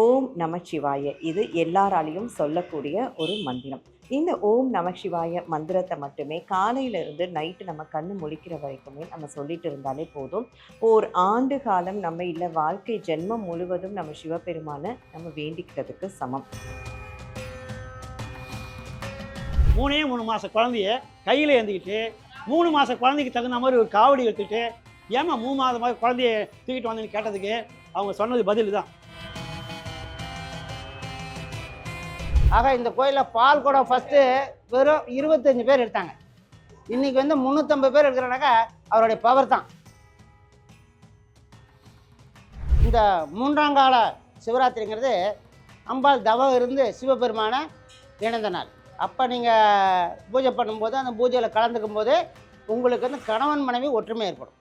ஓம் நமச்சிவாய. இது எல்லாராலையும் சொல்லக்கூடிய ஒரு மந்திரம். இந்த ஓம் நமசிவாய மந்திரத்தை மட்டுமே காலையில இருந்து நைட்டு நம்ம கண்ணு முழிக்கிற வரைக்குமே நம்ம சொல்லிட்டு இருந்தாலே போதும். ஓர் ஆண்டு காலம் நம்ம இல்லை வாழ்க்கை ஜென்மம் முழுவதும் நம்ம சிவபெருமானை நம்ம வேண்டிக்கிறதுக்கு சமம். மூணே மூணு மாத குழந்தைய கையில் ஏந்திக்கிட்டு மூணு மாத குழந்தைக்கு தகுந்த மாதிரி ஒரு காவடி எடுத்துக்கிட்டு ஏமா மூணு மாதமாக குழந்தைய தூக்கிட்டு வந்தேன்னு கேட்டதுக்கு அவங்க சொன்னது பதில் தான் ஆக இந்த கோயிலில் பால் குடம் ஃபஸ்ட்டு வெறும் இருபத்தஞ்சி பேர் எடுத்தாங்க. இன்னைக்கு வந்து முந்நூற்றம்பது பேர் எடுக்கிறனாக்கா அவருடைய பவர் தான். இந்த மூன்றாம் கால சிவராத்திரிங்கிறது அம்பாள் தவம் இருந்து சிவபெருமானை இணைந்த நாள். அப்போ நீங்கள் பூஜை பண்ணும்போது அந்த பூஜையில் கலந்துக்கும் போது உங்களுக்கு வந்து கணவன் மனைவி ஒற்றுமை ஏற்படும்.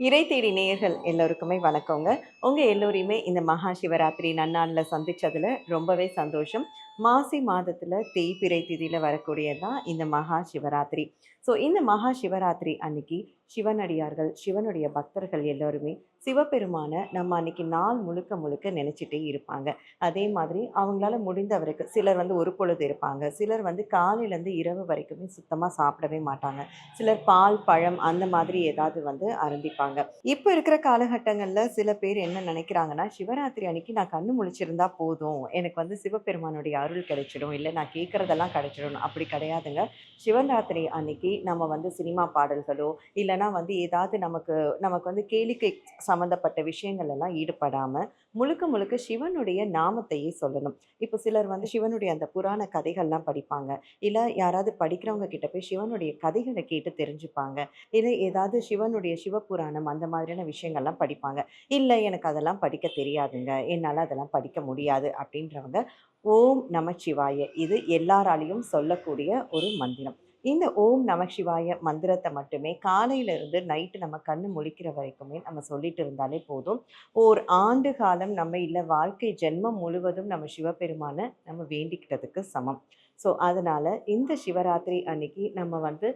இறை தேடி நேயர்கள் எல்லோருக்குமே வணக்கங்க. உங்கள் எல்லோரையுமே இந்த மகா சிவராத்திரி நன்னாளில் சந்தித்ததில் ரொம்பவே சந்தோஷம். மாசி மாதத்தில் தேய்பிறை திதியில் வரக்கூடியதான் இந்த மகா சிவராத்திரி. ஸோ இந்த மகா சிவராத்திரி அன்னைக்கு சிவனடியார்கள் சிவனுடைய பக்தர்கள் எல்லோருமே சிவபெருமானை நம்ம அன்றைக்கி நாள் முழுக்க முழுக்க நினச்சிட்டே இருப்பாங்க. அதே மாதிரி அவங்களால முடிந்தவருக்கு சிலர் வந்து ஒரு பொழுது இருப்பாங்க. சிலர் வந்து காலையிலேருந்து இரவு வரைக்குமே சுத்தமாக சாப்பிடவே மாட்டாங்க. சிலர் பால் பழம் அந்த மாதிரி ஏதாவது வந்து அருந்திப்பாங்க. இப்போ இருக்கிற காலகட்டங்களில் சில பேர் என்ன நினைக்கிறாங்கன்னா சிவராத்திரி அன்னைக்கு நான் கண்ணு முழிச்சிருந்தா போதும். எனக்கு வந்து சிவபெருமானுடைய அருள் கிடைச்சிடும். இல்லை நான் கேட்குறதெல்லாம் கிடைச்சிடும். அப்படி கிடையாதுங்க. சிவராத்திரி அன்னைக்கு நம்ம வந்து சினிமா பாடல்களோ இல்லைனா வந்து ஏதாவது நமக்கு நமக்கு வந்து கேளிக்கை சம்மந்தப்பட்ட விஷயங்கள் எல்லாம் ஈடுபடாமல் முழுக்க முழுக்க சிவனுடைய நாமத்தையே சொல்லணும். இப்போ சிலர் வந்து சிவனுடைய அந்த புராண கதைகள்லாம் படிப்பாங்க. இல்லை யாராவது படிக்கிறவங்க கிட்ட போய் சிவனுடைய கதைகளை கேட்டு தெரிஞ்சுப்பாங்க. இல்லை ஏதாவது சிவனுடைய சிவபுராணம் அந்த மாதிரியான விஷயங்கள்லாம் படிப்பாங்க. இல்லை எனக்கு அதெல்லாம் படிக்க தெரியாதுங்க. என்னால் அதெல்லாம் படிக்க முடியாது அப்படின்றவங்க ஓம் நமச்சிவாய. இது எல்லாராலையும் சொல்லக்கூடிய ஒரு மந்திரம். இந்த ஓம் நமசிவாய மந்திரத்தை மட்டுமே காலையில இருந்து நைட்டு நம்ம கண்ணு முழிக்கிற வரைக்குமே நம்ம சொல்லிட்டு இருந்தாலே போதும். ஓர் ஆண்டு காலம் நம்ம இல்லை வாழ்க்கை ஜென்மம் முழுவதும் நம்ம சிவபெருமான நம்ம வேண்டிக்கிட்டதுக்கு சமம். ஸோ அதனால் இந்த சிவராத்திரி அன்னைக்கு நம்ம வந்து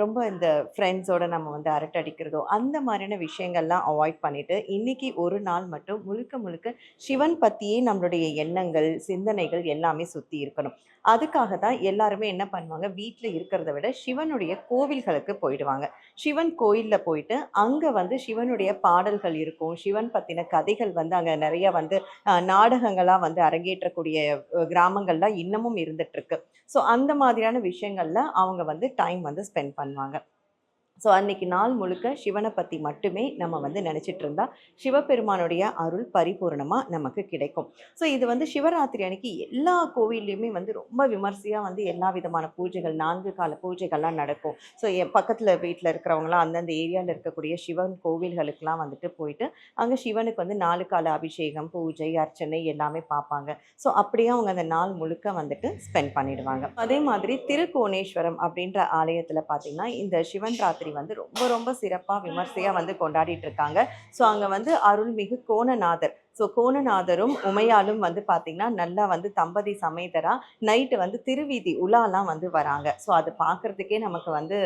ரொம்ப இந்த ஃப்ரெண்ட்ஸோட நம்ம வந்து அரட்டை அடிக்கிறதோ அந்த மாதிரியான விஷயங்கள்லாம் அவாய்ட் பண்ணிவிட்டு இன்னைக்கு ஒரு நாள் மட்டும் முழுக்க முழுக்க சிவன் பற்றியே நம்மளுடைய எண்ணங்கள் சிந்தனைகள் எல்லாமே சுற்றி இருக்கணும். அதுக்காக தான் எல்லாருமே என்ன பண்ணுவாங்க வீட்டில் இருக்கிறத விட சிவனுடைய கோவில்களுக்கு போயிடுவாங்க. சிவன் கோயிலில் போயிட்டு அங்கே வந்து சிவனுடைய பாடல்கள் இருக்கும். சிவன் பற்றின கதைகள் வந்து அங்கே நிறைய வந்து நாடகங்களாக வந்து அரங்கேற்றக்கூடிய கிராமங்கள்லாம் இன்னமும் இருந்துட்டு இருக்கு. ஸோ அந்த மாதிரியான விஷயங்கள்ல அவங்க வந்து டைம் வந்து ஸ்பெண்ட் பண்ணுவாங்க. ஸோ அன்னைக்கு நாள் முழுக்க சிவனை பற்றி மட்டுமே நம்ம வந்து நினச்சிட்டு இருந்தா சிவபெருமானுடைய அருள் பரிபூரணமாக நமக்கு கிடைக்கும். ஸோ இது வந்து சிவராத்திரி அன்னைக்கு எல்லா கோவில்லையுமே வந்து ரொம்ப விமர்சையாக வந்து எல்லா விதமான பூஜைகள் நான்கு கால பூஜைகள்லாம் நடக்கும். ஸோ என் பக்கத்தில் வீட்டில் இருக்கிறவங்களாம் அந்தந்த ஏரியாவில் இருக்கக்கூடிய சிவன் கோவில்களுக்கெல்லாம் வந்துட்டு போயிட்டு அங்கே சிவனுக்கு வந்து நாலு கால அபிஷேகம் பூஜை அர்ச்சனை எல்லாமே பார்ப்பாங்க ஸோ அப்படியே அவங்க அந்த நாள் முழுக்க வந்துட்டு ஸ்பெண்ட் பண்ணிடுவாங்க. அதே மாதிரி திருக்கோணேஸ்வரம் அப்படின்ற ஆலயத்தில் பார்த்தீங்கன்னா இந்த சிவன் ராத்திரி வந்து ரொம்ப ரொம்ப சிறப்பாக விமர்சையாக வந்து கொண்டாடிட்டு இருக்காங்க ஸோ அங்கே வந்து அருள்மிகு கோணநாதர். ஸோ கோணநாதரும் உமையாலும் வந்து பார்த்திங்கன்னா நல்லா வந்து தம்பதி சமேதரா நைட்டு வந்து திருவீதி உலாலாம் வந்து வராங்க. ஸோ அது பார்க்குறதுக்கே நமக்கு வந்து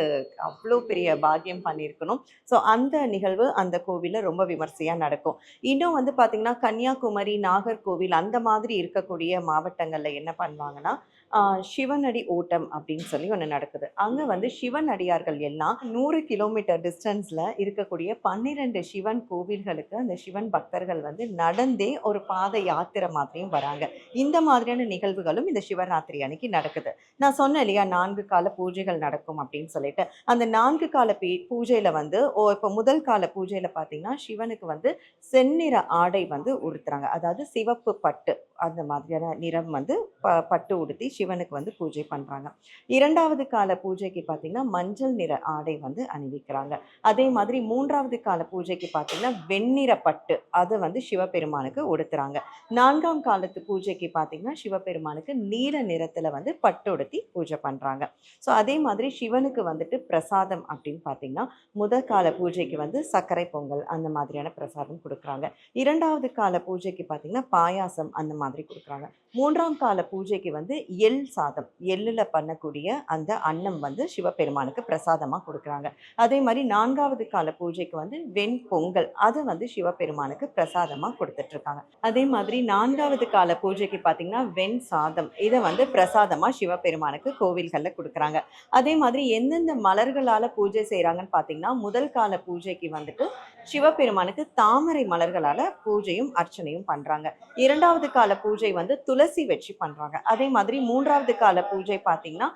அவ்வளோ பெரிய பாக்கியம் பண்ணியிருக்கணும். ஸோ அந்த நிகழ்வு அந்த கோவிலில் ரொம்ப விமர்சையாக நடக்கும். இன்னும் வந்து பார்த்திங்கன்னா கன்னியாகுமரி நாகர்கோவில் அந்த மாதிரி இருக்கக்கூடிய மாவட்டங்களில் என்ன பண்ணுவாங்கன்னா சிவனடி ஓட்டம் அப்படின்னு சொல்லி ஒன்று நடக்குது. அங்கே வந்து சிவன் அடியார்கள் எல்லாம் நூறு கிலோமீட்டர் டிஸ்டன்ஸில் இருக்கக்கூடிய பன்னிரெண்டு சிவன் கோவில்களுக்கு அந்த சிவன் பக்தர்கள் வந்து நடந்தே ஒரு பாத யாத்திரை மாதிரியும் வராங்க. இந்த மாதிரியான நிகழ்வுகளும் இந்த சிவராத்திரி அன்னைக்கு நடக்குது. நான் சொன்னேன் இல்லையா நான்கு கால பூஜைகள் நடக்கும் அப்படின்னு சொல்லிட்டு. அந்த நான்கு கால பீ பூஜையில் வந்து ஓ இப்போ முதல் கால பூஜையில் பார்த்தீங்கன்னா சிவனுக்கு வந்து செந்நிற ஆடை வந்து உடுத்துறாங்க. அதாவது சிவப்பு பட்டு அந்த மாதிரியான நிறம் வந்து ப பட்டு உடுத்தி சிவனுக்கு வந்து பூஜை பண்ணுறாங்க இரண்டாவது கால பூஜைக்கு பார்த்திங்கன்னா மஞ்சள் நிற ஆடை வந்து அணிவிக்கிறாங்க. அதே மாதிரி மூன்றாவது கால பூஜைக்கு பார்த்திங்கன்னா வெண்ணிற பட்டு அதை வந்து சிவபெருமானுக்கு உடுத்துறாங்க. நான்காம் காலத்து பூஜைக்கு பார்த்திங்கன்னா சிவபெருமானுக்கு நீல நிறத்தில் வந்து பட்டு உடுத்தி பூஜை பண்ணுறாங்க ஸோ அதே மாதிரி சிவனுக்கு வந்துட்டு பிரசாதம் அப்படின்னு பார்த்தீங்கன்னா முதல் கால பூஜைக்கு வந்து சர்க்கரை பொங்கல் அந்த மாதிரியான பிரசாதம் கொடுக்குறாங்க. இரண்டாவது கால பூஜைக்கு பார்த்திங்கன்னா பாயாசம் அந்த மாதிரி கொடுக்குறாங்க. மூன்றாம் கால பூஜைக்கு வந்து எள் சாதம் எள்ளில் பண்ணக்கூடிய அந்த அன்னம் வந்து சிவபெருமானுக்கு பிரசாதமாக கொடுக்குறாங்க. அதே மாதிரி நான்காவது கால பூஜைக்கு வந்து வெண் பொங்கல் அது வந்து சிவபெருமானுக்கு பிரசாதமாக கொடுத்துட்ருக்காங்க. அதே மாதிரி நான்காவது கால பூஜைக்கு பார்த்தீங்கன்னா வெண் சாதம் இதை வந்து பிரசாதமாக சிவபெருமானுக்கு கோவில்களில் கொடுக்குறாங்க. அதே மாதிரி எந்தெந்த மலர்களால் பூஜை செய்கிறாங்கன்னு பார்த்தீங்கன்னா முதல் கால பூஜைக்கு வந்துட்டு சிவபெருமானுக்கு தாமரை மலர்களால் பூஜையும் அர்ச்சனையும் பண்ணுறாங்க இரண்டாவது கால பூஜை வந்து துளசி வச்சு பண்ணுறாங்க அதே மாதிரி மூன்றாவது கால பூஜை பார்த்தீங்கன்னா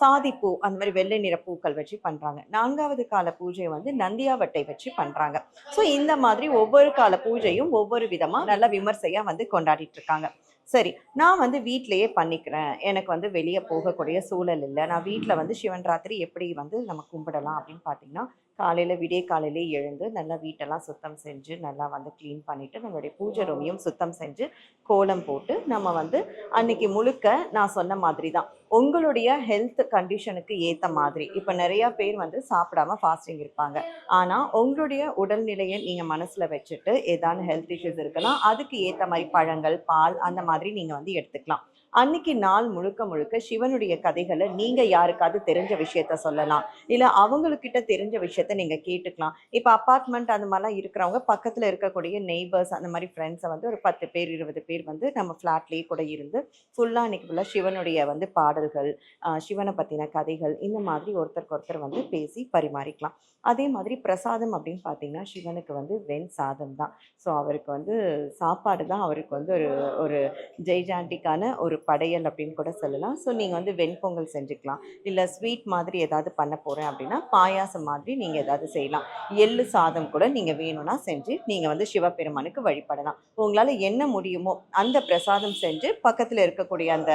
சாதிப்பூ அந்த மாதிரி வெள்ளை நிற பூக்கள் வச்சு பண்ணுறாங்க நான்காவது கால பூஜை வந்து நந்தியாவட்டை வச்சு பண்ணுறாங்க ஸோ இந்த மாதிரி ஒவ்வொரு கால பூஜையும் ஒவ்வொரு விதமாக நல்ல விமர்சையாக வந்து கொண்டாடிட்டு இருக்காங்க. சரி நான் வந்து வீட்டிலேயே பண்ணிக்கிறேன். எனக்கு வந்து வெளியே போகக்கூடிய சூழல் இல்லை. நான் வீட்டில் வந்து சிவன் ராத்திரி எப்படி வந்து நம்ம கும்பிடலாம் அப்படின்னு பார்த்தீங்கன்னா காலையில் விடிய காலையிலே எழுந்து நல்லா வீட்டெல்லாம் சுத்தம் செஞ்சு நல்லா வந்து க்ளீன் பண்ணிவிட்டு நம்மளுடைய பூஜை ரூமையும் சுத்தம் செஞ்சு கோலம் போட்டு நம்ம வந்து அன்னைக்கு முழுக்க நான் சொன்ன மாதிரி தான் உங்களுடைய ஹெல்த் கண்டிஷனுக்கு ஏற்ற மாதிரி. இப்போ நிறையா பேர் வந்து சாப்பிடாம ஃபாஸ்டிங் இருப்பாங்க. ஆனால் உங்களுடைய உடல்நிலையை நீங்கள் மனசில் வச்சுட்டு ஏதாவது ஹெல்த் இஷ்யூஸ் இருக்குன்னா அதுக்கு ஏற்ற மாதிரி பழங்கள் பால் அந்த மாதிரி நீங்கள் வந்து எடுத்துக்கலாம். அன்னைக்கு நாள் முழுக்க முழுக்க சிவனுடைய கதைகளை நீங்கள் யாருக்காவது தெரிஞ்ச விஷயத்த சொல்லலாம். இல்லை அவங்கக்கிட்ட தெரிஞ்ச விஷயத்த நீங்கள் கேட்டுக்கலாம். இப்போ அப்பார்ட்மெண்ட் அந்த மாதிரிலாம் இருக்கிறவங்க பக்கத்தில் இருக்கக்கூடிய நெய்பர்ஸ் அந்த மாதிரி ஃப்ரெண்ட்ஸை வந்து ஒரு பத்து பேர் இருபது பேர் வந்து நம்ம ஃப்ளாட்லேயே கூட இருந்து ஃபுல்லாக அன்னைக்கு ஃபுல்லாக சிவனுடைய வந்து பாடல்கள் சிவனை பற்றின கதைகள் இந்த மாதிரி ஒருத்தருக்கு ஒருத்தர் வந்து பேசி பரிமாறிக்கலாம். அதே மாதிரி பிரசாதம் அப்படின்னு பார்த்தீங்கன்னா சிவனுக்கு வந்து வெண் சாதம் தான். ஸோ அவருக்கு வந்து சாப்பாடு தான் அவருக்கு வந்து ஒரு ஒரு ஜெய்ஜாண்டிக்கான ஒரு படையல் அப்படின்னு கூட சொல்லலாம். ஸோ நீங்கள் வந்து வெண்பொங்கல் செஞ்சுக்கலாம். இல்லை ஸ்வீட் மாதிரி ஏதாவது பண்ண போகிறேன் அப்படின்னா பாயாசம் மாதிரி நீங்கள் ஏதாவது செய்யலாம். எள்ளு சாதம் கூட நீங்கள் வேணும்னா செஞ்சு நீங்கள் வந்து சிவபெருமானுக்கு வழிபடலாம். உங்களால் என்ன முடியுமோ அந்த பிரசாதம் செஞ்சு பக்கத்தில் இருக்கக்கூடிய அந்த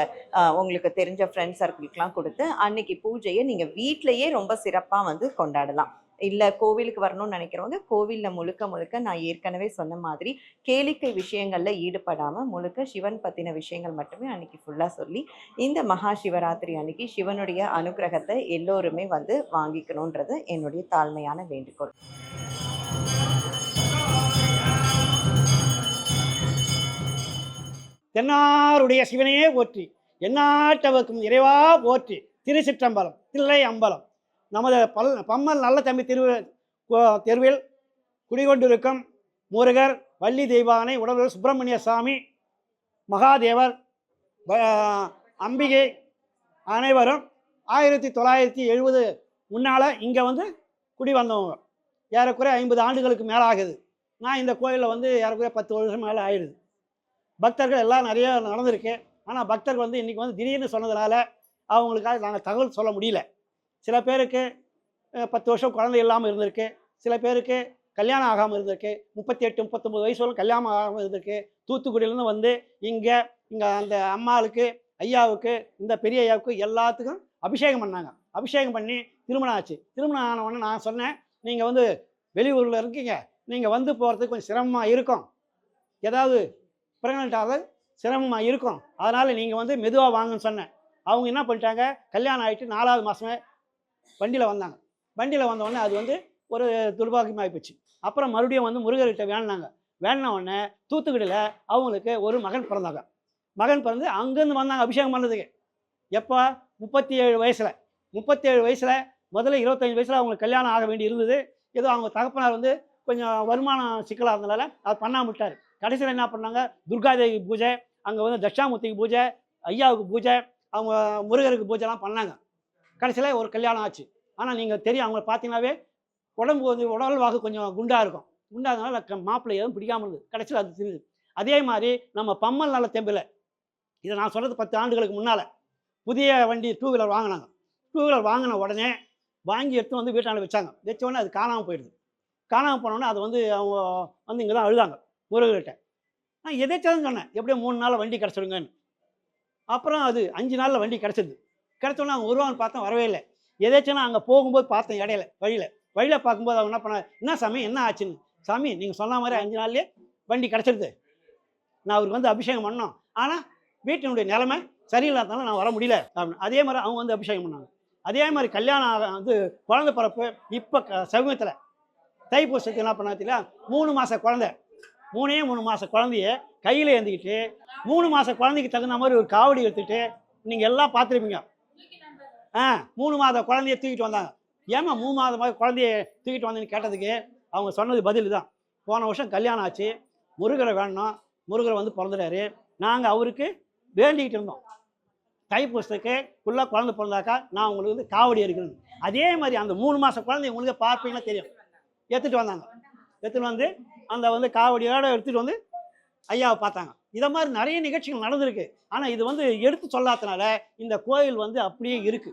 உங்களுக்கு தெரிஞ்ச ஃப்ரெண்ட்ஸ் சர்க்கிளுக்கெலாம் கொடுத்து அன்னைக்கு பூஜையை நீங்கள் வீட்டிலையே ரொம்ப சிறப்பாக வந்து கொண்டாடலாம். இல்லை கோவிலுக்கு வரணும்னு நினைக்கிறவங்க கோவிலில் முழுக்க முழுக்க நான் ஏற்கனவே சொன்ன மாதிரி கேளிக்கை விஷயங்களில் ஈடுபடாமல் முழுக்க சிவன் பற்றின விஷயங்கள் மட்டுமே அன்றைக்கி ஃபுல்லாக சொல்லி இந்த மகா சிவராத்திரி அன்னைக்கு சிவனுடைய அனுகிரகத்தை எல்லோருமே வந்து வாங்கிக்கணுன்றது என்னுடைய தாழ்மையான வேண்டுகோள். தென்னாருடைய சிவனையே போற்றி எந்நாட்டவர்க்கும் இறைவா போற்றி திருச்சிற்றம்பலம் தில்லை அம்பலம் நமது பல் பம்மல் நல்ல தம்பி திரு கோ- தெருவில் குடிகொண்டிருக்கும் முருகர் வள்ளி தெய்வானை உடல் சுப்பிரமணிய சாமி மகாதேவர் அம்பிகை அனைவரும் ஆயிரத்தி தொள்ளாயிரத்தி எழுபது முன்னால் இங்கே வந்து குடி வந்தவங்க. ஏறக்குறைய ஐம்பது ஆண்டுகளுக்கு மேலே ஆகுது நான் இந்த கோயிலில் வந்து ஏறக்குறைய பத்து வருஷம் மேலே ஆயிடுது. பக்தர்கள் எல்லாம் நிறைய நடந்திருக்கு. ஆனால் பக்தர்கள் வந்து இன்றைக்கி வந்து திடீர்னு சொன்னதுனால அவங்களுக்காக நாங்கள் தகவல் சொல்ல முடியல. சில பேருக்கு பத்து வருஷம் குழந்தை இல்லாமல் இருந்திருக்கு. சில பேருக்கு கல்யாணம் ஆகாமல் இருந்திருக்கு. முப்பத்தி எட்டு முப்பத்தொம்பது வயசு வரை கல்யாணம் ஆகாமல் இருந்திருக்கு. தூத்துக்குடியிலேருந்து வந்து இங்கே இங்கே அந்த அம்மாளுக்கு ஐயாவுக்கு இந்த பெரிய ஐயாவுக்கு எல்லாத்துக்கும் அபிஷேகம் பண்ணாங்க. அபிஷேகம் பண்ணி திருமணம் ஆச்சு. திருமணம் ஆனவொடனே நான் சொன்னேன் நீங்கள் வந்து வெளியூரில் இருக்கீங்க. நீங்கள் வந்து போகிறதுக்கு கொஞ்சம் சிரமமாக இருக்கும். ஏதாவது ப்ரெக்னென்ட் ஆக சிரமமாக இருக்கும். அதனால் நீங்கள் வந்து மெதுவாக வாங்கன்னு சொன்னேன். அவங்க என்ன பண்ணிட்டாங்க கல்யாணம் ஆகிட்டு நாலாவது மாதமே வண்டியில் வந்தாங்க. வண்டியில் வந்த அது வந்து ஒரு துர்பாகியமாகி போச்சு. அப்புறம் மறுபடியும் வந்து முருகர்கிட்ட வேணுனாங்க வேணுன உடனே தூத்துக்குடியில் அவங்களுக்கு ஒரு மகன் பிறந்தாங்க. மகன் பிறந்து அங்கேருந்து வந்தாங்க அபிஷேகம் பண்ணதுக்கு எப்போ? முப்பத்தி ஏழு வயசில். முப்பத்தி ஏழு வயசில் முதல்ல இருபத்தஞ்சு வயசில் அவங்களுக்கு கல்யாணம் ஆக வேண்டி இருந்தது. ஏதோ அவங்க தகப்பனார் வந்து கொஞ்சம் வருமானம் சிக்கலாக இருந்தனால அது பண்ணாமல் விட்டார். கடைசியில் என்ன பண்ணாங்க? துர்காதேவி பூஜை அங்கே வந்து தட்சாமூர்த்திக்கு பூஜை ஐயாவுக்கு பூஜை அவங்க முருகருக்கு பூஜைலாம் பண்ணாங்க. கடைசியில் ஒரு கல்யாணம் ஆச்சு. ஆனால் நீங்கள் தெரியும் அவங்கள பார்த்தீங்கன்னாவே உடம்பு வந்து உடல் வாக்கு கொஞ்சம் குண்டாக இருக்கும். குண்டாதனால க- மாப்பிள்ளை எதுவும் பிடிக்காமல் இருந்தது. கடைசியில் அது தெரியுது அதே மாதிரி நம்ம பம்மல் நல்ல தெம்பில் இதை நான் சொல்கிறது பத்து ஆண்டுகளுக்கு முன்னால் புதிய வண்டி டூ வீலர் வாங்கினாங்க. டூ வீலர் வாங்கின உடனே வாங்கி எடுத்து வந்து வீட்டாண்ட வச்சாங்க. வச்ச உடனே அது காணாமல் போயிடுது. காணாமல் போனோடனே அது வந்து அவங்க வந்து இங்கே தான் அழுதாங்க முருகர்கிட்ட. நான் எதேச்சாலும் சொன்னேன். எப்படியும் மூணு நாளில் வண்டி கிடச்சிடுங்கன்னு. அப்புறம் அது அஞ்சு நாளில் வண்டி கிடச்சிது கிடச்சோன்னே அவங்க வருவான்னு பார்த்தா வரவே இல்லை. எதாச்சும் நான் அங்கே போகும்போது பார்த்தேன் இடையில வழியில். வழியில் பார்க்கும்போது அவங்க என்ன பண்ண என்ன சாமி என்ன ஆச்சுன்னு? சாமி நீங்கள் சொன்ன மாதிரி அஞ்சு நாள்லேயே வண்டி கிடச்சிருது. நான் அவருக்கு வந்து அபிஷேகம் பண்ணோம். ஆனால் வீட்டினுடைய நிலைமை சரியில்லாதனால நான் வர முடியல. அப்படின்னு. அதே மாதிரி அவங்க வந்து அபிஷேகம் பண்ணாங்க. அதே மாதிரி கல்யாணம் ஆக- வந்து குழந்தை பிறப்பு இப்போ க சமீபத்தில் தைப்பூசத்துக்கு என்ன பண்ணாத்தில மூணு மாத குழந்தை. மூணே மூணு மாத குழந்தைய கையில் ஏந்திக்கிட்டு மூணு மாத குழந்தைக்கு தகுந்த மாதிரி ஒரு காவடி எடுத்துக்கிட்டு நீங்கள் எல்லாம் பார்த்துருப்பீங்க. ஆ மூணு மாத குழந்தைய தூக்கிட்டு வந்தாங்க. ஏம்மா மூணு மாதமாக குழந்தைய தூக்கிட்டு வந்தேன்னு கேட்டதுக்கு அவங்க சொன்னது பதில் தான். போன வருஷம் கல்யாணம் ஆச்சு. முருகரை வேணும் முருகரை வந்து பிறந்துட்டாரு. நாங்கள் அவருக்கு வேண்டிக்கிட்டு இருந்தோம். தைப்பூசத்துக்கு ஃபுல்லாக குழந்தை பிறந்தாக்கா நான் உங்களுக்கு வந்து காவடி எடுக்கணும் அதே மாதிரி அந்த மூணு மாத குழந்தை உங்களுக்கு பார்ப்பீங்கன்னா தெரியும். எடுத்துகிட்டு வந்தாங்க. எடுத்துகிட்டு வந்து அந்த வந்து காவடியோட எடுத்துகிட்டு வந்து ஐயாவை பார்த்தாங்க. இதை மாதிரி நிறைய நிகழ்ச்சிகள் நடந்திருக்கு. ஆனால் இது வந்து எடுத்து சொல்லாதனால இந்த கோயில் வந்து அப்படியே இருக்கு.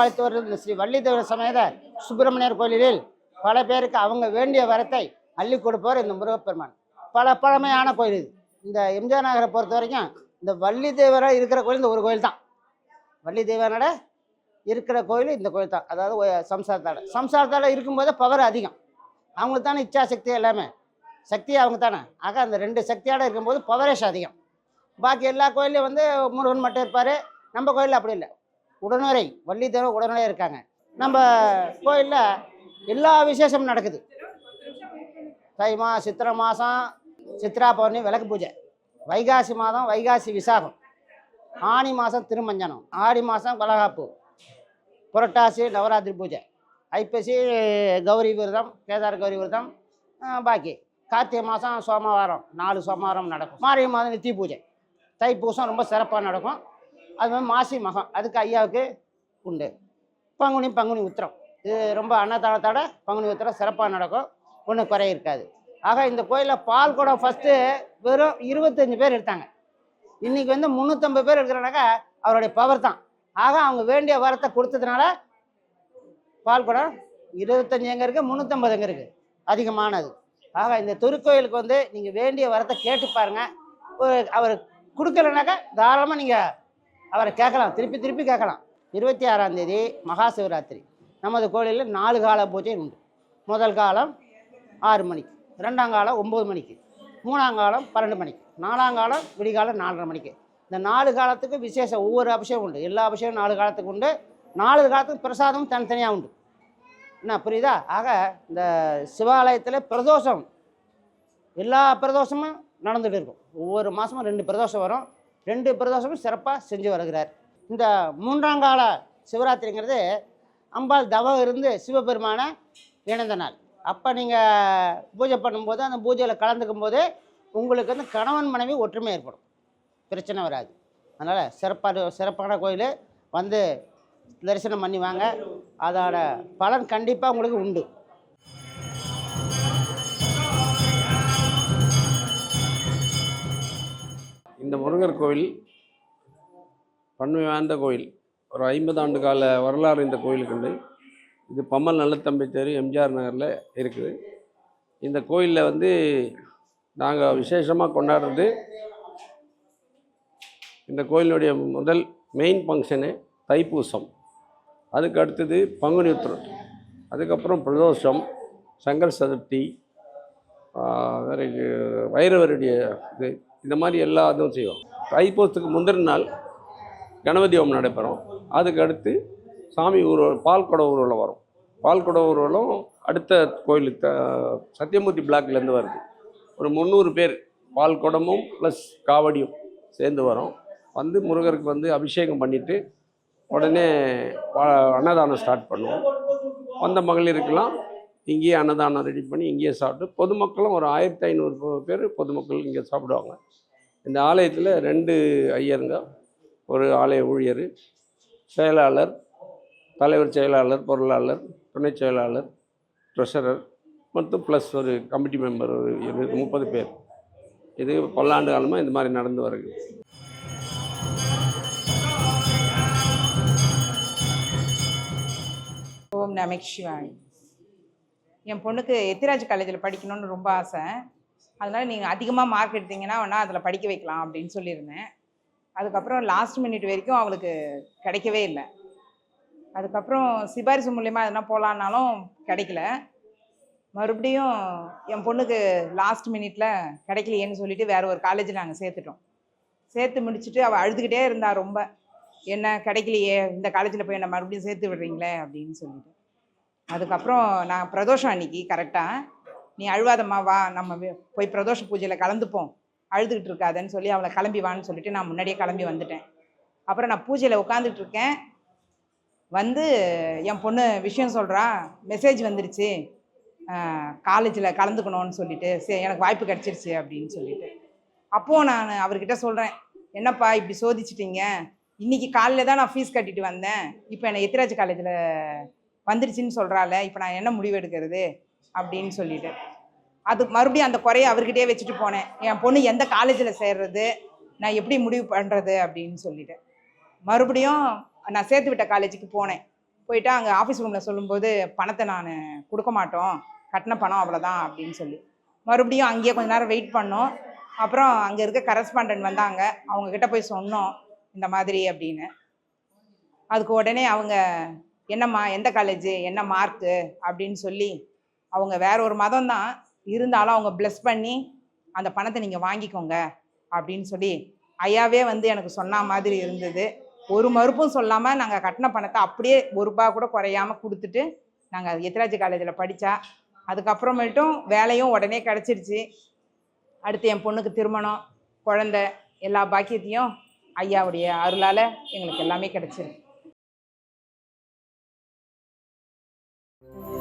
வாழ்த்து ஸ்ரீ வள்ளிதேவர சமேத சுப்பிரமணியர் கோயிலில் பல பேருக்கு அவங்க வேண்டிய வரத்தை அள்ளி கொடுப்பவர் இந்த முருகப்பெருமான். பல பழமையான கோயில் இது. இந்த எம்ஜிஆர் நகரை பொறுத்த வரைக்கும் இந்த வள்ளி தேவராக இருக்கிற கோயில் இந்த ஒரு கோயில் தான் வள்ளி தேவனோட இருக்கிற கோயில் இந்த கோயில் தான். அதாவது சம்சாரத்தால் சம்சாரத்தால் இருக்கும்போது பவர் அதிகம். அவங்களுக்கு தானே இச்சா சக்தி எல்லாமே. சக்தி அவங்க தானே. ஆக அந்த ரெண்டு சக்தியோட இருக்கும்போது பவரேஷ் அதிகம். பாக்கி எல்லா கோயிலையும் வந்து முருகன் மட்டும் இருப்பார். நம்ம கோயிலில் அப்படி இல்லை. உடனுரை வள்ளி தேவை உடனுரை இருக்காங்க. நம்ம கோயிலில் எல்லா விசேஷமும் நடக்குது. தை மா சித்திரை மாதம் சித்ரா பௌர்ணமி விளக்கு பூஜை. வைகாசி மாதம் வைகாசி விசாகம். ஆனி மாதம் திருமஞ்சனம். ஆடி மாதம் வளகாப்பு. புரட்டாசி நவராத்திரி பூஜை. ஐப்பசி கௌரி விரதம் கேதார் கௌரி விரதம் பாக்கி. கார்த்திகை மாதம் சோமவாரம் நாலு சோமவாரம் நடக்கும். மார்கழி மாதம் நித்தி பூஜை. தைப்பூசம் ரொம்ப சிறப்பாக நடக்கும். அது மாதிரி மாசி மகம். அதுக்கு ஐயாவுக்கு உண்டு. பங்குனி பங்குனி உத்திரம். இது ரொம்ப அன்னதானத்தோட பங்குனி உத்திரம் சிறப்பாக நடக்கும். ஒன்றும் குறை இருக்காது. ஆக இந்த கோயிலில் பால் குடம் ஃபஸ்ட்டு வெறும் இருபத்தஞ்சு பேர் எடுத்தாங்க. இன்னைக்கு வந்து முந்நூற்றம்பது பேர் எடுக்கிறனாக்கா அவருடைய பவர் தான். ஆக அவங்க வேண்டிய வரத்தை கொடுத்ததுனால பால் குடம் இருபத்தஞ்சு எங்கே இருக்குது முந்நூற்றம்பது எங்கே இருக்குது அதிகமானது. ஆக இந்த திருக்கோயிலுக்கு வந்து நீங்கள் வேண்டிய வரத்தை கேட்டு பாருங்கள் ஒரு அவர் கொடுக்கலனாக்கா தாராளமாக நீங்கள் அவரை கேட்கலாம். திருப்பி திருப்பி கேட்கலாம். இருபத்தி ஆறாம் தேதி மகா சிவராத்திரி நமது கோயிலில் நாலு கால பூஜை உண்டு. முதல் காலம் ஆறு மணிக்கு ரெண்டாம் காலம் ஒம்பது மணிக்கு மூணாம் காலம் பன்னெண்டு மணிக்கு நாலாம் காலம் விடிகாலம் நாலரை மணிக்கு. இந்த நாலு காலத்துக்கு விசேஷம் ஒவ்வொரு அபிஷேகம் உண்டு. எல்லா அபிஷேகம் நாலு காலத்துக்கு உண்டு. நாலு காலத்துக்கு பிரசாதமும் தனித்தனியாக உண்டு. என்ன புரியுதா? ஆக இந்த சிவாலயத்தில் பிரதோஷம். எல்லா பிரதோஷமும் நடந்துகிட்டு இருக்கும். ஒவ்வொரு மாதமும் ரெண்டு பிரதோஷம் வரும். ரெண்டு பிரதோஷமும் சிறப்பாக செஞ்சு வருகிறார். இந்த மூன்றாம் கால சிவராத்திரிங்கிறது அம்பாள் தவம் இருந்து சிவபெருமானை இணைந்த நாள். அப்போ நீங்கள் பூஜை பண்ணும்போது அந்த பூஜையில் கலந்துக்கும் போது உங்களுக்கு வந்து கணவன் மனைவி ஒற்றுமை ஏற்படும். பிரச்சனை வராது. அதனால் சிறப்பான சிறப்பான கோயில் வந்து தரிசனம் பண்ணி வாங்க. அதோட பலன் கண்டிப்பாக உங்களுக்கு உண்டு. இந்த முருகர் கோவில் பன்மை வாய்ந்த கோயில் ஒரு ஐம்பது ஆண்டு கால வரலாறு இந்த கோயிலுக்கு உண்டு. இது பம்மல் நல்லத்தம்பி தெரு எம்ஜிஆர் நகரில் இருக்குது. இந்த கோயிலில் வந்து நாங்கள் விசேஷமாக கொண்டாடுறது இந்த கோயிலினுடைய முதல் மெயின் ஃபங்க்ஷனு தைப்பூசம். அதுக்கு அடுத்தது பங்குனி உத்திரம். அதுக்கப்புறம் பிரதோஷம் சங்கர் சதுர்த்தி வேறு வைரவருடைய இது இந்த மாதிரி எல்லா இதுவும் செய்வோம். தைப்பூசத்துக்கு முந்தின நாள் கணபதி ஹோமம் நடைபெறும். அதுக்கு அடுத்து சாமி ஊர்வலம் பால்குட ஊர்வலம் வரும். பால்குட ஊர்வலம் அடுத்த கோயில் த- சத்தியமூர்த்தி பிளாக்லேருந்து வருது. ஒரு முந்நூறு பேர் பால்குடமும் ப்ளஸ் காவடியும் சேர்ந்து வரும். வந்து முருகருக்கு வந்து அபிஷேகம் பண்ணிவிட்டு உடனே அன்னதானம் ஸ்டார்ட் பண்ணுவோம். வந்த மகளிருக்கெல்லாம் இங்கேயே அன்னதானம் ரெடி பண்ணி இங்கேயே சாப்பிட்டு பொதுமக்களும் ஒரு ஆயிரத்தி ஐநூறு பேர் பொதுமக்கள் இங்கே சாப்பிடுவாங்க. இந்த ஆலயத்தில் ரெண்டு ஐயருங்க. ஒரு ஆலய ஊழியர் செயலாளர் தலைவர் செயலாளர் பொருளாளர் துணை செயலாளர் ட்ரெஷரர் மற்றும் ப்ளஸ் ஒரு கமிட்டி மெம்பர் ஒரு முப்பது பேர். இது பல்லாண்டு காலமாக இந்த மாதிரி நடந்து வருது. ஓம் என் பொண்ணுக்கு எத்திராஜ் காலேஜில் படிக்கணும்னு ரொம்ப ஆசை. அதனால் நீங்கள் அதிகமாக மார்க் எடுத்தீங்கன்னா வேணால் அதில் படிக்க வைக்கலாம் அப்படின்னு சொல்லியிருந்தேன். அதுக்கப்புறம் லாஸ்ட் மினிட் வரைக்கும் அவளுக்கு கிடைக்கவே இல்லை. அதுக்கப்புறம் சிபாரிசு மூலயமா எதுனா போகலான்னாலும் கிடைக்கல. மறுபடியும் என் பொண்ணுக்கு லாஸ்ட் மினிட்ல கிடைக்கலையேன்னு சொல்லிட்டு வேற ஒரு காலேஜில் நாங்கள் சேர்த்துட்டோம். சேர்த்து முடிச்சுட்டு அவள் அழுதுகிட்டே இருந்தா ரொம்ப. என்ன கிடைக்கலையே இந்த காலேஜில் போய் என்ன மறுபடியும் சேர்த்து விடுறீங்களே? அப்படின்னு சொல்லிட்டு. அதுக்கப்புறம் நான் பிரதோஷம் அன்னைக்கு கரெக்டாக நீ அழுவாதம்மா வா நம்ம போய் பிரதோஷ பூஜையில் கலந்துப்போம். அழுதுகிட்டு இருக்காதன்னு சொல்லி அவளை கிளம்பி வான்னு சொல்லிட்டு நான் முன்னாடியே கிளம்பி வந்துட்டேன். அப்புறம் நான் பூஜையில் உட்காந்துட்டு இருக்கேன். வந்து என் பொண்ணு விஷயம் சொல்கிறா மெசேஜ் வந்துருச்சு. காலேஜில் கலந்துக்கணும்னு சொல்லிட்டு சரி எனக்கு வாய்ப்பு கிடச்சிருச்சு அப்படின்னு சொல்லிட்டு. அப்போது நான் அவர்கிட்ட சொல்கிறேன் என்னப்பா இப்படி சோதிச்சிட்டிங்க? இன்னைக்கு காலையில் தான் நான் ஃபீஸ் கட்டிட்டு வந்தேன். இப்போ என்னை எத்திராஜ் காலேஜில் வந்துருச்சுன்னு சொல்கிறாள் இப்போ நான் என்ன முடிவு எடுக்கிறது? அப்படின்னு சொல்லிட்டு. அது மறுபடியும் அந்த குறையை அவர்கிட்டயே வச்சுட்டு போனேன். என் பொண்ணு எந்த காலேஜில் சேர்றது? நான் எப்படி முடிவு பண்ணுறது அப்படின்னு சொல்லிட்டு. மறுபடியும் நான் சேர்த்து விட்ட காலேஜுக்கு போனேன். போயிட்டு அங்கே ஆஃபீஸ் ரூமில் சொல்லும்போது பணத்தை நான் கொடுக்க மாட்டோம். கட்டின பணம் அவ்வளோதான் அப்படின்னு சொல்லி. மறுபடியும் அங்கேயே கொஞ்ச நேரம் வெயிட் பண்ணோம். அப்புறம் அங்கே இருக்க கரஸ்பாண்டன்ட் வந்தாங்க. அவங்கக்கிட்ட போய் சொன்னோம் இந்த மாதிரி அப்படின்னு. அதுக்கு உடனே அவங்க என்னம்மா எந்த காலேஜ் என்ன மார்க்கு அப்படின்னு சொல்லி அவங்க வேற ஒரு மதம் தான் இருந்தாலும் அவங்க ப்ளஸ் பண்ணி அந்த பணத்தை நீங்கள் வாங்கிக்கோங்க அப்படின்னு சொல்லி ஐயாவே வந்து எனக்கு சொன்ன மாதிரி இருந்தது. ஒரு மறுப்பும் சொல்லாமல் நாங்கள் கட்டின பணத்தை அப்படியே ஒரு ரூபா கூட குறையாம கொடுத்துட்டு நாங்கள் எத்திராஜ் காலேஜில் படித்தா அதுக்கப்புறமேட்டும் வேலையும் உடனே கிடச்சிருச்சு. அடுத்து என் பொண்ணுக்கு திருமணம் குழந்த எல்லா பாக்கியத்தையும் ஐயாவுடைய அருளால் எங்களுக்கு எல்லாமே கிடச்சிருக்கு. you